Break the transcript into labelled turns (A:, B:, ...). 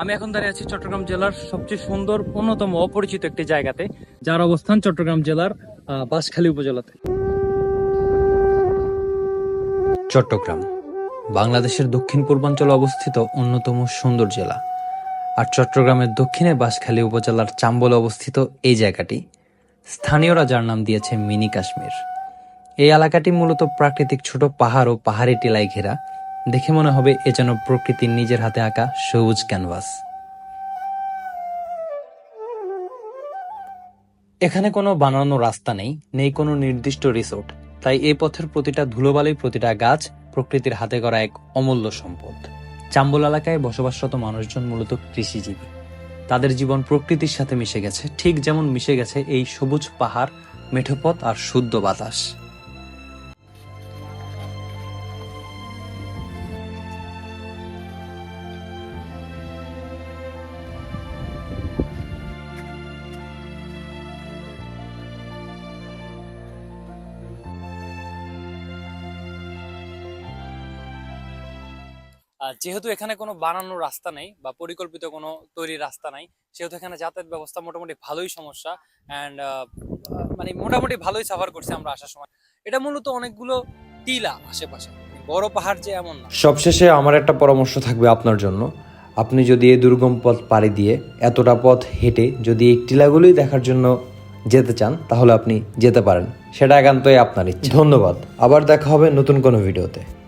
A: আমি এখন দাঁড়িয়ে আছি চট্টগ্রাম জেলার সবচেয়ে সুন্দর, অন্যতম অপরিচিত একটি জায়গাতে, যার অবস্থান চট্টগ্রাম জেলার বাঁশখালী উপজেলাতে।
B: চট্টগ্রাম, বাংলাদেশের দক্ষিণ পূর্বাঞ্চলে অবস্থিত অন্যতম সুন্দর জেলা। আর চট্টগ্রামের দক্ষিণে বাঁশখালী উপজেলার চাম্বলে অবস্থিত এই জায়গাটি, স্থানীয়রা যার নাম দিয়েছে মিনি কাশ্মীর। এই এলাকাটি মূলত প্রাকৃতিক ছোট পাহাড় ও পাহাড়ি টিলায় ঘেরা। দেখে মনে হবে এ যেন প্রকৃতির নিজের হাতে আঁকা সবুজ ক্যানভাস। এখানে কোনো বানানো রাস্তা নেই নেই কোনো নির্দিষ্ট রিসোর্ট। তাই এই পথের প্রতিটা ধুলোবালি প্রতিটা গাছ প্রকৃতির হাতে করা এক অমূল্য সম্পদ। চাম্বল এলাকায় বসবাসরত মানুষজন মূলত কৃষিজীবী। তাদের জীবন প্রকৃতির সাথে মিশে গেছে, ঠিক যেমন মিশে গেছে এই সবুজ পাহাড় মেঠোপথ আর শুদ্ধ বাতাস।
A: যেহেতু এখানে কোনো বানানোর রাস্তা নেই বা পরিকল্পিত কোনো তৈরি রাস্তা নাই, সেহেতু এখানে যাতায়াত ব্যবস্থা মোটামুটি ভালোই সমস্যা অ্যান্ড মানে মোটামুটি ভালোই সাফার করছি আমরা আসার সময়। এটা মূলত অনেকগুলো টিলা আশেপাশে। বড় পাহাড় যে এমন না।
C: সবশেষে আমার একটা পরামর্শ থাকবে আপনার জন্য। আপনি যদি এই দুর্গম পথ পাড়ি দিয়ে এতটা পথ হেঁটে যদি এই টিলাগুলোই দেখার জন্য যেতে চান, তাহলে আপনি যেতে পারেন। সেটা একান্তই আপনার ইচ্ছা। ধন্যবাদ। আবার দেখা হবে নতুন কোনো ভিডিওতে।